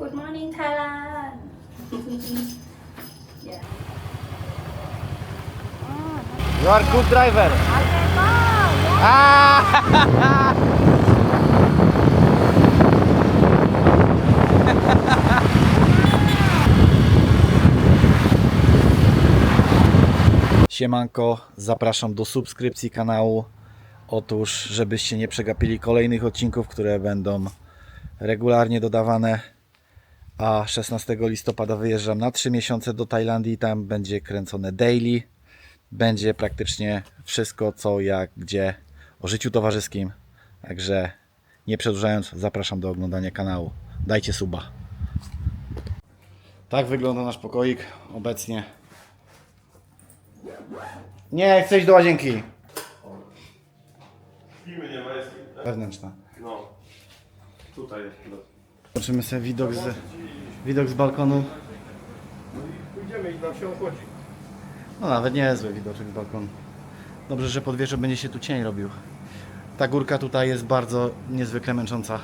Good morning Thailand yeah You are good driver. Ah! Siemanko, zapraszam do subskrypcji kanału. Otóż, żebyście nie przegapili kolejnych odcinków, które będą regularnie dodawane. A 16 listopada wyjeżdżam na 3 miesiące do Tajlandii. Tam będzie kręcone daily będzie praktycznie wszystko, co, jak, gdzie o życiu towarzyskim. Także nie przedłużając, zapraszam do oglądania kanału. Dajcie suba. Tak wygląda nasz pokoik obecnie. Nie, iść do łazienki. Wewnętrzna. No. Tutaj jest. No. Zobaczymy sobie widok z, widok z balkonu. Pójdziemy i nam się ochłodzi. No nawet niezły widoczek z balkonu. Dobrze, że pod wieżą będzie się tu cień robił. Ta górka tutaj jest bardzo niezwykle męcząca.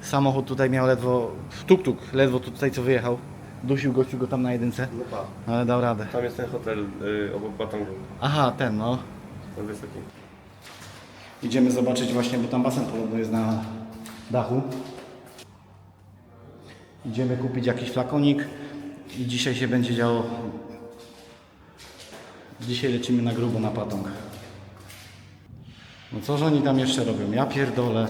Samochód tutaj miał ledwo, tuk-tuk, ledwo tutaj co wyjechał. Dusił gościu go tam na jedynce, No pa. ale dał radę. Tam jest ten hotel y, obok Batongu. Aha, ten no. Ten wysoki. Idziemy zobaczyć właśnie, bo tam basen podobno jest na dachu. Idziemy kupić jakiś flakonik i dzisiaj się będzie działo. Dzisiaj lecimy na grubo na patong. No co, że oni tam jeszcze robią? Ja pierdolę.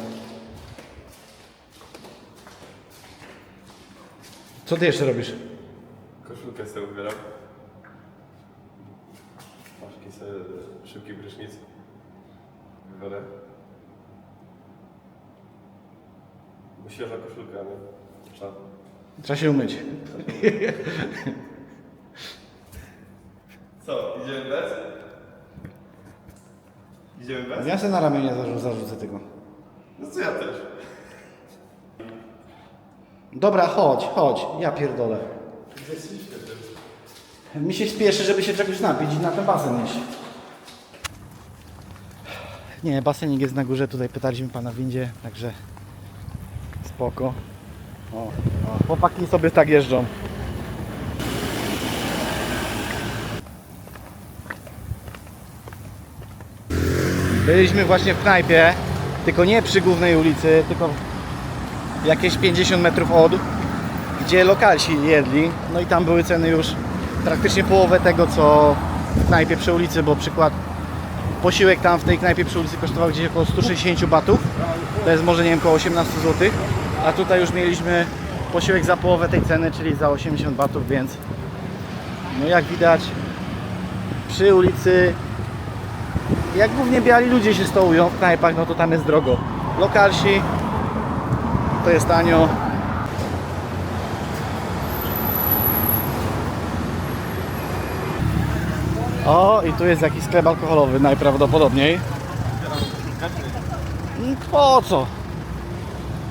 Co ty jeszcze robisz? Koszulkę sobie ubieram. Masz sobie szybki prysznic. Wybiorę. Bo świeża koszulka, nie? Trzeba. Się umyć. Co, idziemy bez? Idziemy bez? Ja sobie na ramię nie zarzu- zarzucę tego. No co ja też. Dobra, chodź, chodź. Ja pierdolę. Mi się spieszy, żeby się czegoś napić i na ten basen iść. Nie, basenik jest na górze, tutaj pytaliśmy pana w windzie, także spoko. O, o, chłopaki sobie tak jeżdżą. Byliśmy właśnie w knajpie, tylko nie przy głównej ulicy, tylko jakieś 50 metrów od, gdzie lokalsi jedli. No i tam były ceny już praktycznie połowę tego, co w knajpie przy ulicy, bo przykład posiłek tam w tej knajpie przy ulicy kosztował gdzieś około 160 batów. To jest może nie wiem, około 18 zł. A tutaj już mieliśmy posiłek za połowę tej ceny, czyli za 80 batów, więc no jak widać przy ulicy jak głównie biali ludzie się stołują w knajpach, no to tam jest drogo. Lokalsi to jest tanio. O, i tu jest jakiś sklep alkoholowy najprawdopodobniej. Po co?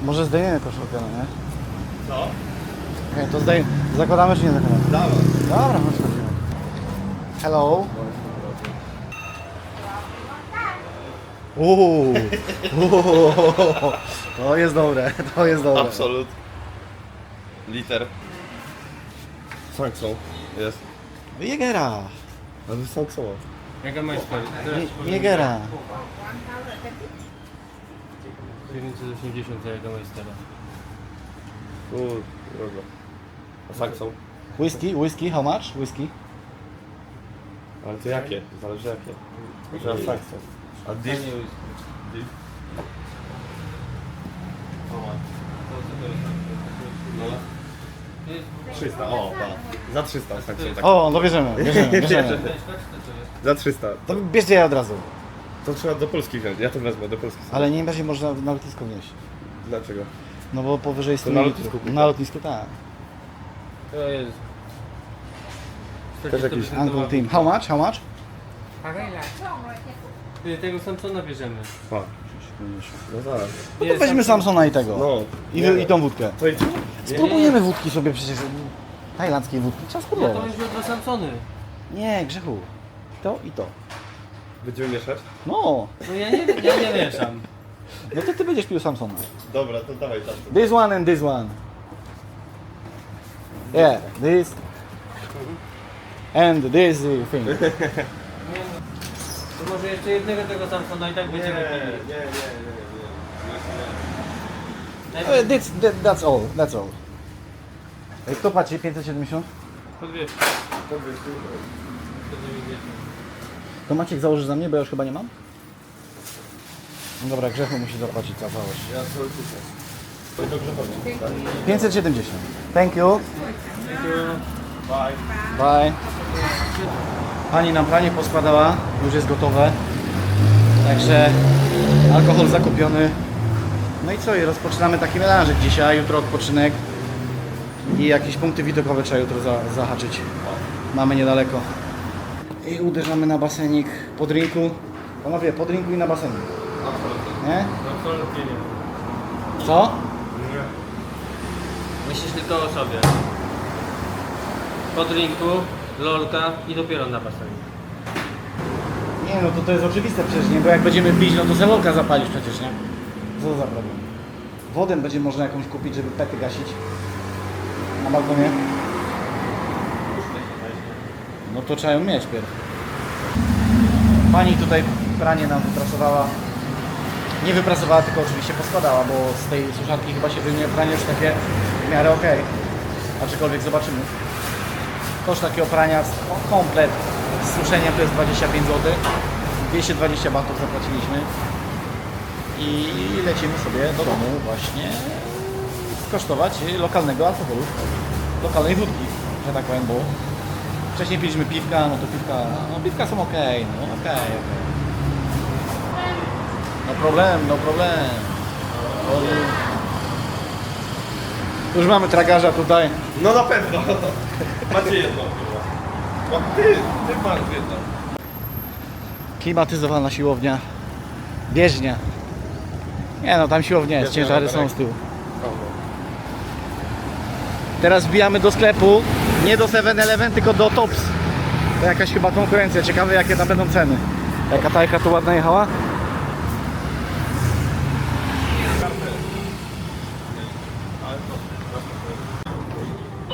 Może zdejmiemy koszulkę, no nie? Co? Okej, to zdejmiemy. Zakładamy czy nie zakładamy? Dawaj. Dobra, chodź chodzimy. Hello. Uuu, uuu, to jest dobre, to jest dobre. Absolut. Liter. Sankcją. Jest. Jägera, Ale sankcją. Jägermeister. Je- Jägera. 980 za Jägermeistera. Uuu, drogo. A sankcją? Whisky, whisky, how much? Whisky? Ale to jakie? Zależy jakie. Może na sankcją. A dish? Dish? No. To jest 300, o, tak. Za 300 sankcją tak. O, no bierzemy, bierzemy, bierzemy. Tak? Za 300. To bierzcie je od razu. To trzeba do Polski wziąć. Ja to wezmę do Polski. Ale nie będzie można na lotnisko wnieść. Dlaczego? No bo powyżej 100 na lotnisku kupię. Na lotnisku, tak. To jest... Też jakiś 40% Uncle Team. How much? How much? Ty, Tego Samsona bierzemy. Pa. No zaraz. No to weźmy Samsona i tego. No. I, Nie. I tą wódkę. To i co? Spróbujemy wódki sobie przecież. Tajlandzkiej wódki. Trzeba Ja to spróbować. będzie dwa Samsony. Nie, Grzechu. To i to. Będziemy mieszać? No, No ja nie, ja nie mieszam. no to ty będziesz pił Samsona. Dobra, to dawaj tam. This one and this one. Yeah, this and this thing. To może jeszcze jednego tego Samsona i tak będziemy pili. nie, nie, nie. Uh, that's, that, that's all, that's all. Ej, Kto płaci 570? Po 200. To by tu. Po 90. To Maciek założy za mnie, bo ja już chyba nie mam? No dobra, Grzechu musi zapłacić za całość. Ja sobie kupię. To dobrze chodzi. tak? 570. Thank you. Bye. Bye. Pani nam pranie poskładała, już jest gotowe. Także alkohol zakupiony. No i co, i rozpoczynamy taki melanżyk dzisiaj, jutro odpoczynek. I jakieś punkty widokowe trzeba jutro za, zahaczyć. Mamy niedaleko. I uderzamy na basenik po drinku. Panowie, po drinku i na basenik. Absolutnie. Nie? Absolutnie nie. Co? Nie. Myślisz tylko o sobie. Po drinku, lolka i dopiero na basenie. Nie no, to to jest oczywiste przecież, nie? Bo jak będziemy pić, no to zelolka zapalisz przecież, nie? Co za problem? Wodę będzie można jakąś kupić, żeby pety gasić. Na balkonie. No to trzeba ją mieć pierw. Pani tutaj pranie nam wypracowała. Nie wypracowała, tylko oczywiście poskładała, bo z tej suszarki chyba się wyjmie pranie już takie w miarę okej. Aczkolwiek zobaczymy. Koszt takiego prania, komplet z suszeniem to jest 25 zł. 220 batów zapłaciliśmy. I lecimy sobie do domu właśnie skosztować lokalnego alkoholu. Lokalnej wódki, że tak powiem, bo wcześniej piliśmy piwka, no to piwka, no piwka są ok, no okej, okej. No problem, no problem. Już mamy tragarza tutaj. No na pewno. Macie jedno chyba. No ty, ty masz jedno. Klimatyzowana siłownia. Bieżnia. Nie no, tam siłownia jest, Bieżnia ciężary na są terenie. z tyłu. Teraz wbijamy do sklepu, nie do 7-Eleven, tylko do Tops. To jakaś chyba konkurencja, ciekawe jakie tam będą ceny. Jaka tajka tu ładna jechała?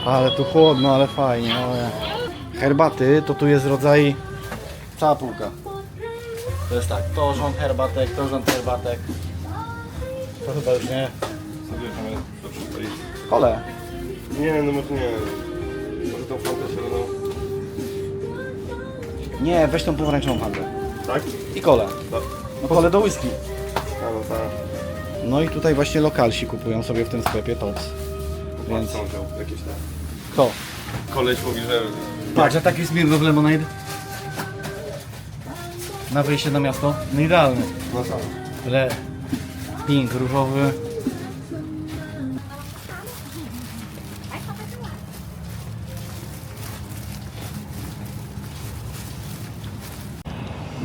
Ale tu chłodno, ale fajnie. O ja. Herbaty to tu jest rodzaj cała półka. To jest tak, to rząd herbatek, to rząd herbatek. To chyba już nie. Kole. Nie, no może nie. Fantę zieloną. Nie, weź tą pomarańczową handlę. Tak? I kole. No. No kole do whisky. A no tak. No i tutaj właśnie lokalsi kupują sobie w tym sklepie Tops. Więc Więc są wziął jakieś tam. kto? Koleś mówi, że... Patrz, a taki Smirnoff Lemonade. Na wyjście na miasto. No idealny. No tak. Le... Pink, różowy.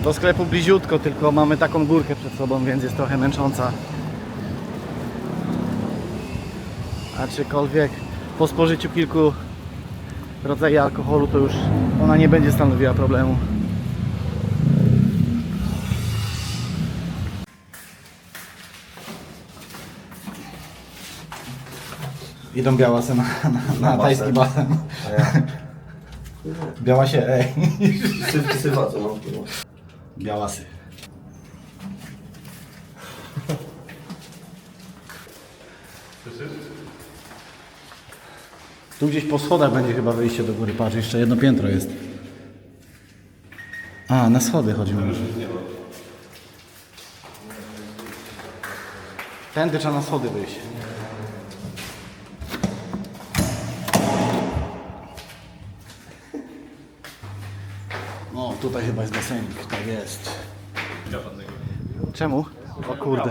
Do sklepu bliziutko, tylko mamy taką górkę przed sobą, więc jest trochę męcząca. Aczkolwiek po spożyciu kilku rodzajów alkoholu to już ona nie będzie stanowiła problemu. Idą białasy na, na, na, Na tajski basen. basen. Białasie, ej. Syf, co mam tu. Białasy. Tu gdzieś po schodach będzie chyba wyjście do góry. Patrz, jeszcze jedno piętro jest. A, na schody chodzi mi. Tędy trzeba na schody wyjść. Tutaj chyba jest basenik, tak jest. Czemu? O kurde.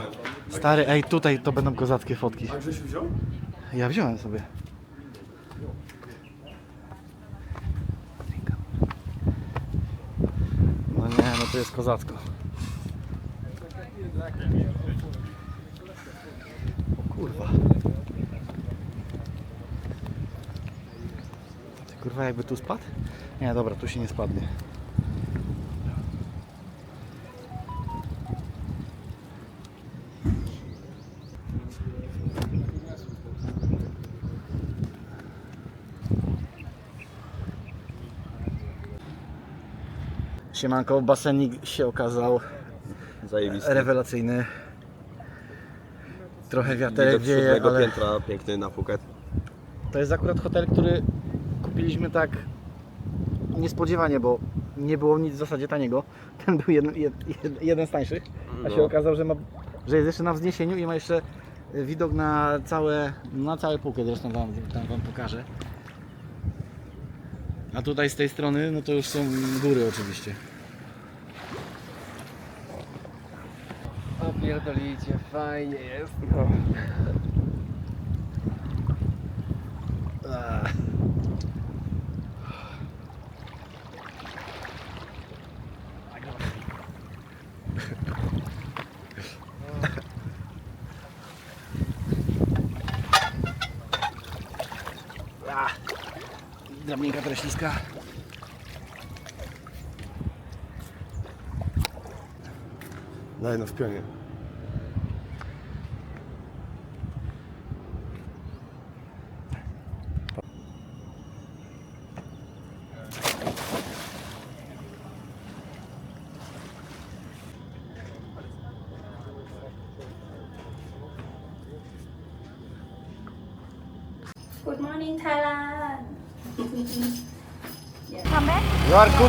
Stary, ej, tutaj to będą kozackie fotki. A Grzesiu wziął? Ja wziąłem sobie. No nie, no to jest kozacko. O kurwa. Ty kurwa jakby tu spadł? Nie, dobra, tu się nie spadnie. Siemanko, basenik się okazał Zajebisty. rewelacyjny. Trochę wiaterek Widok wieje, siódmego ale piętra piękny na Phuket. to jest akurat hotel, który kupiliśmy tak niespodziewanie, bo nie było nic w zasadzie taniego. Ten był jeden, jed, jed, jeden z tańszych, a się No. okazało, że, ma, że jest jeszcze na wzniesieniu i ma jeszcze widok na całe, na całe półkę, zresztą wam, tam wam pokażę. A tutaj z tej strony, no to już są góry oczywiście. O pierdolicie, fajnie jest. Ach. Drabinka treśliska. Daj no w pionie.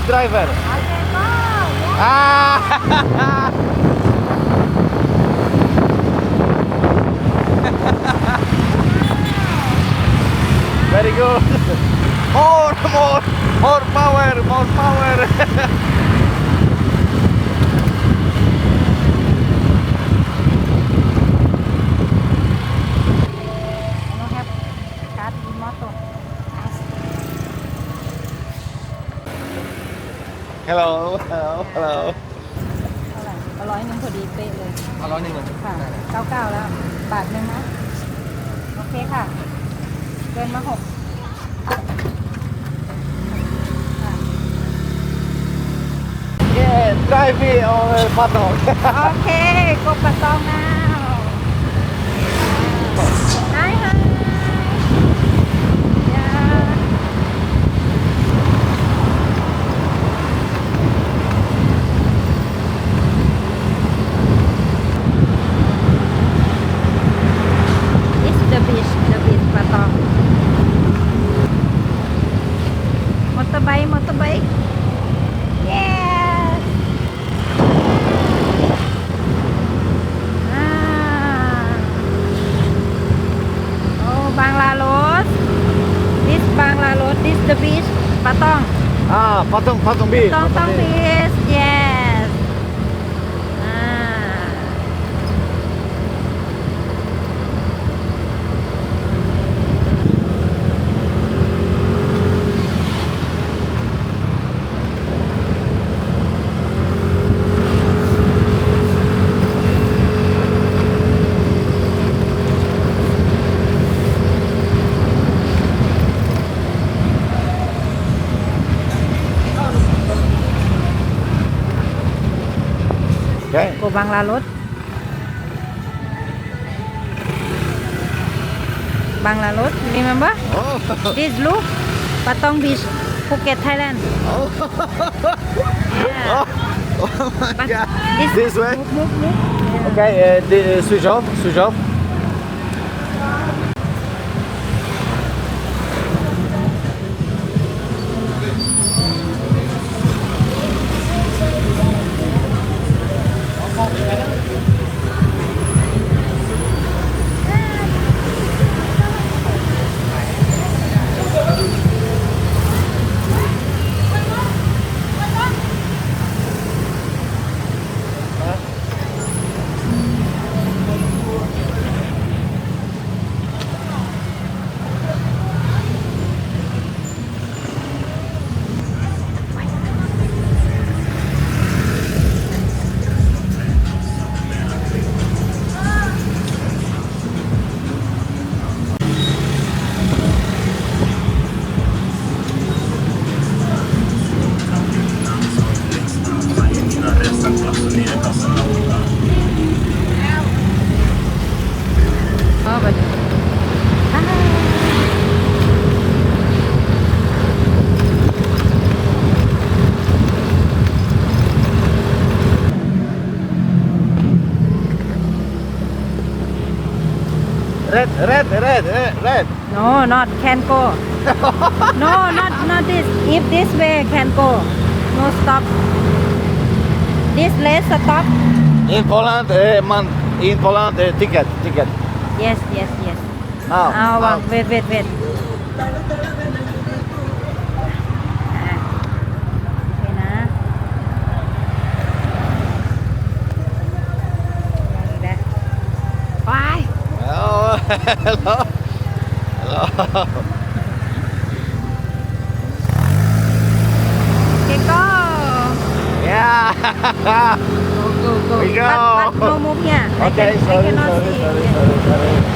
Driver. Very good. More, more, more power, more power. Hello, hello, hello. เท่าไหร่ร้อยหนึ่งพอดีเป๊ะเลย เอาร้อยหนึ่งเลยค่ะเก้าเก้าแล้ว บาทหนึ่งนะ โอเคค่ะเกินมาหกค่ะ Yeah, drive me on the button. โอเคกบปะตอง now Hi hi Yeah It's the beach the beach ปะตอง Motorbike motorbike Yes อ่าโอ้บางลาโรส this บางลาโรส this the beach ปะต้อง Ah, พี่ ต้องตอง bang La bang La Lốt remember oh. this look Patong Beach Phuket Thailand oh. yeah. oh. oh my god this, this way move, move, move. Yeah. okay uh, the, uh, switch off switch off Red, red, red, red. No, not can go. no, not not this. If this way can go, no stop. This less stop. In Poland, uh, man, in Poland, uh, ticket, ticket. Yes, yes, yes. Now. Now, now. Uh, wait, wait, wait. Hello. Hello. Keko. Ya. Yeah. go go go. We go. But, but no move-nya. Okay, I can, sorry, I cannot sorry, see. sorry, sorry, sorry.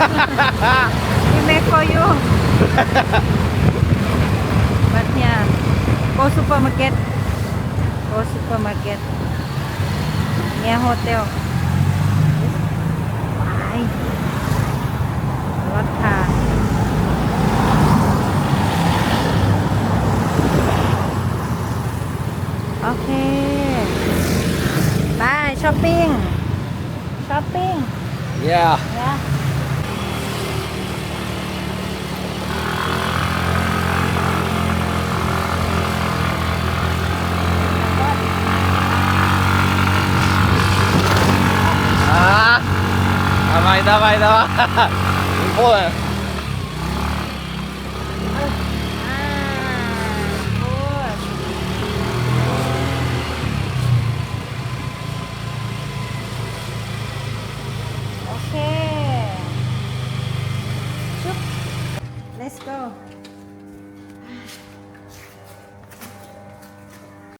We make for you. But yeah, go supermarket. Go supermarket. Near hotel. Why? รถค่ะโอเคบายช้อปปิ้งช้อปปิ้ง Yeah. Yeah. Dawaj, dawaj, dawaj.